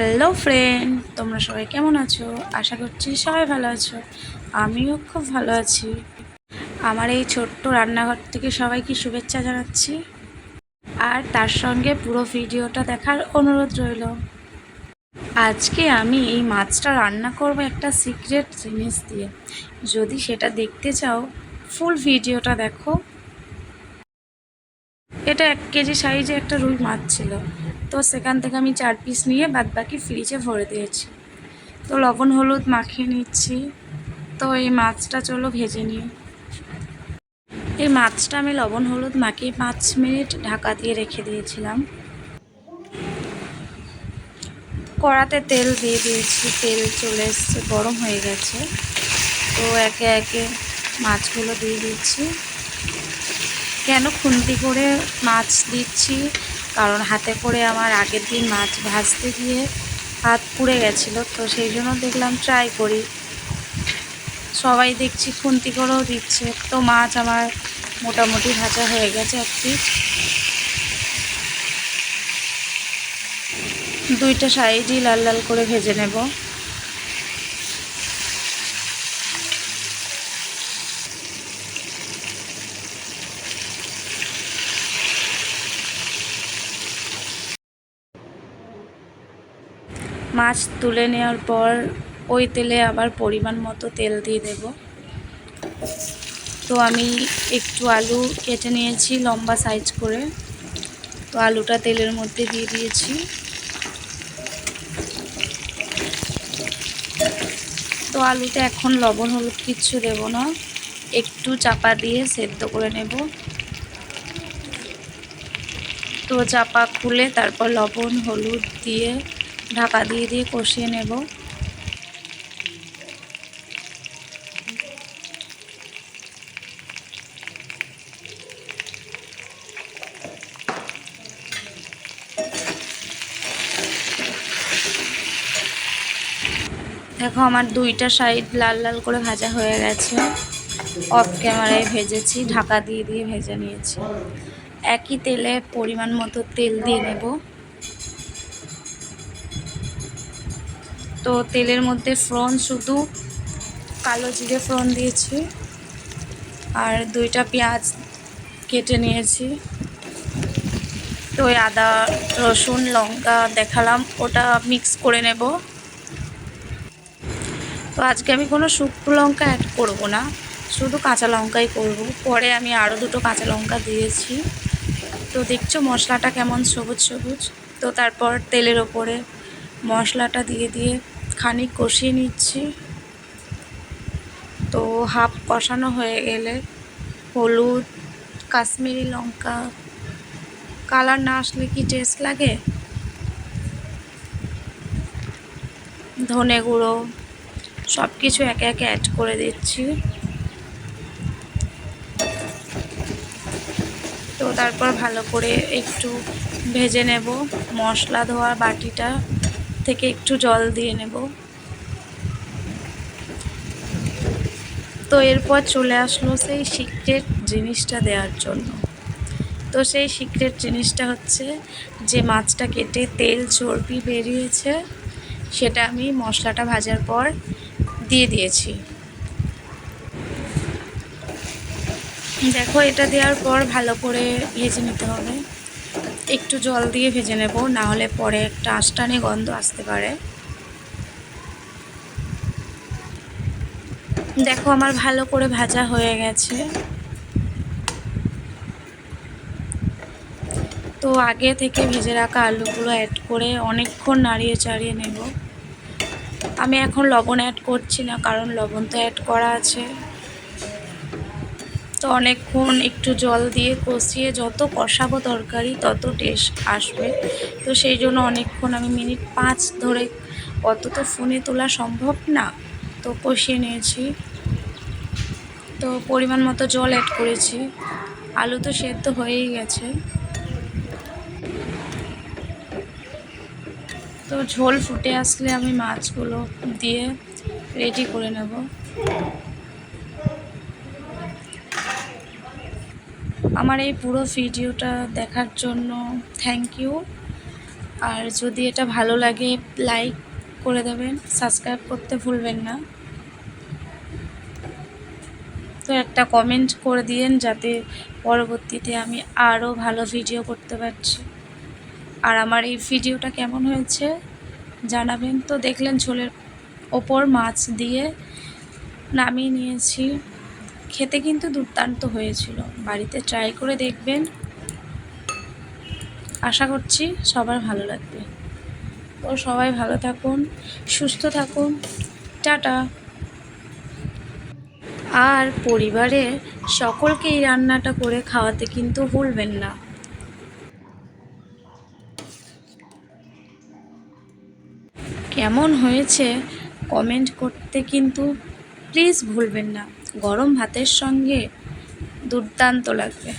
Hello friend তোমরা সবাই কেমন আছো? আশা করছি সবাই ভালো আছো। আমিও খুব ভালো আছি। আমার এই ছোট্ট রান্নাঘর থেকে সবাইকে শুভেচ্ছা জানাচ্ছি। আর তার সঙ্গে পুরো ভিডিওটা দেখার অনুরোধ রইল। আজকে আমি এই মাছটা রান্না করব একটা সিক্রেট জিনিস দিয়ে। যদি সেটা দেখতে চাও ফুল ভিডিওটা দেখো। এটা এক কেজি সাইজে একটা রুই মাছ ছিল। তো সেখান থেকে আমি চার পিস নিয়ে বাদ বাকি ফ্রিজে ভরে দিয়েছি। তো লবণ, হলুদ মাখিয়ে নিচ্ছি। তো এই মাছটা চলো ভেজে নিই। এই মাছটা আমি লবণ, হলুদ মাখিয়ে পাঁচ মিনিট ঢাকা দিয়ে রেখে দিয়েছিলাম। কড়াতে তেল দিয়ে দিয়েছি। তেল চলে এসছে, গরম হয়ে গেছে। তো একে একে মাছগুলো দিয়ে দিচ্ছি। কেন খুন্তি করে মাছ দিচ্ছি? কারণ হাতে করে আমার আগের দিন মাছ ভাজতে গিয়ে হাত পুড়ে গেছিল, তো সেই জন্য দেখলাম ট্রাই করি। সবাই দেখছি খুন্তি করেও দিচ্ছে, তো মাছ আমার মোটামুটি ভাজা হয়ে গেছে এক পিস দুইটা সাইডই লাল লাল করে ভেজে নেব। মাছ তুলে নেওয়ার পর ওই তেলে আবার পরিমাণ মতো তেল দিয়ে দেব। তো আমি একটু আলু কেটে নিয়েছি লম্বা সাইজ করে। তো আলুটা তেলের মধ্যে দিয়ে দিয়েছি। তো আলুতে এখন লবণ হলুদ কিচ্ছু দেব না। একটু চাপা দিয়ে সেদ্ধ করে নেব। তো চাপা খুলে তারপর লবণ হলুদ দিয়ে ঢাকা দিয়ে দিয়ে কষিয়ে নেব। দেখো আমার দুইটা সাইড লাল লাল করে ভাজা হয়ে গেছে। অফ ক্যামেরায় ভেজেছি, ঢাকা দিয়ে দিয়ে ভেজে নিয়েছি। একই তেলে পরিমাণ মতো তেল দিয়ে নেব। তো তেলের মধ্যে ফ্রন শুধু কালো জিরে ফ্রন দিয়েছি আর দুইটা পেঁয়াজ কেটে নিয়েছি। তো ওই আদা, রসুন, লঙ্কা দেখালাম, ওটা মিক্স করে নেব। তো আজকে আমি কোনো শুকনো লঙ্কা অ্যাড করব না, শুধু কাঁচা লঙ্কাই করব। পরে আমি আরও দুটো কাঁচা লঙ্কা দিয়েছি। তো দেখছ মশলাটা কেমন সবুজ সবুজ। তো তারপর তেলের ওপরে মশলাটা দিয়ে দিয়ে খানিক কষিয়ে নিচ্ছি। তো হাফ কষানো হয়ে গেলে হলুদ, কাশ্মীরি লঙ্কা, কালার না আসলে কি টেস্ট লাগে? ধনে গুঁড়ো সব কিছু একে একে অ্যাড করে দিচ্ছি। তো তারপর ভালো করে একটু ভেজে নেব মশলা ধোয়ার বাটিটা। থেকে একটু জল দিয়ে নেব। তো এরপর চলে আসলো সেই সিক্রেট জিনিসটা দেওয়ার জন্য। তো সেই সিক্রেট জিনিসটা হচ্ছে যে মাছটা কেটে তেল চর্বি বেরিয়েছে, সেটা আমি মশলাটা ভাজার পর দিয়ে দিয়েছি। দেখো এটা দেওয়ার পর ভালো করে ভেজে নিতে হবে। একটু জল দিয়ে ভেজে নেব না হলে পরে একটা আষ্টানি গন্ধ আসতে পারে। দেখো আমার ভালো করে ভাজা হয়ে গেছে। তো আগে থেকে ভেজে রাখা আলুগুলো অ্যাড করে অনেকক্ষণ নাড়িয়ে চাড়িয়ে নেব। আমি এখন লবণ অ্যাড করছি না, কারণ লবণ তো অ্যাড করা আছে। তো অনেকক্ষণ একটু জল দিয়ে কষিয়ে যত কষাবো তরকারি, তত টেস্ট আসবে। তো সেই জন্য অনেকক্ষণ আমি মিনিট পাঁচ ধরে অত তো ফোনে তোলা সম্ভব না। তো কষিয়ে নিয়েছি। তো পরিমাণ মতো জল অ্যাড করেছি। আলু তো সেদ্ধ হয়েই গেছে। তো ঝোল ফুটে আসলে আমি মাছগুলো দিয়ে রেডি করে নেব। আমার এই পুরো ভিডিওটা দেখার জন্য থ্যাংক ইউ আর যদি এটা ভালো লাগে লাইক করে দেবেন সাবস্ক্রাইব করতে ভুলবেন না। তো একটা কমেন্ট করে দিয়েন যাতে পরবর্তীতে আমি আরও ভালো ভিডিও করতে পারছি। আর আমার এই ভিডিওটা কেমন হয়েছে জানাবেন। তো দেখলেন ঝোলের ওপর মাছ দিয়ে নামিয়ে নিয়েছি। খেতে কিন্তু দুর্দান্ত হয়েছিল। বাড়িতে ট্রাই করে দেখবেন। আশা করছি সবার ভালো লাগবে। তো সবাই ভালো থাকুন, সুস্থ থাকুন। টাটা। আর পরিবারে সকলকে এই রান্নাটা করে খাওয়াতে কিন্তু ভুলবেন না। কেমন হয়েছে কমেন্ট করতে কিন্তু প্লিজ ভুলবেন না। গরম ভাতের সঙ্গে দুর্দান্ত লাগবে।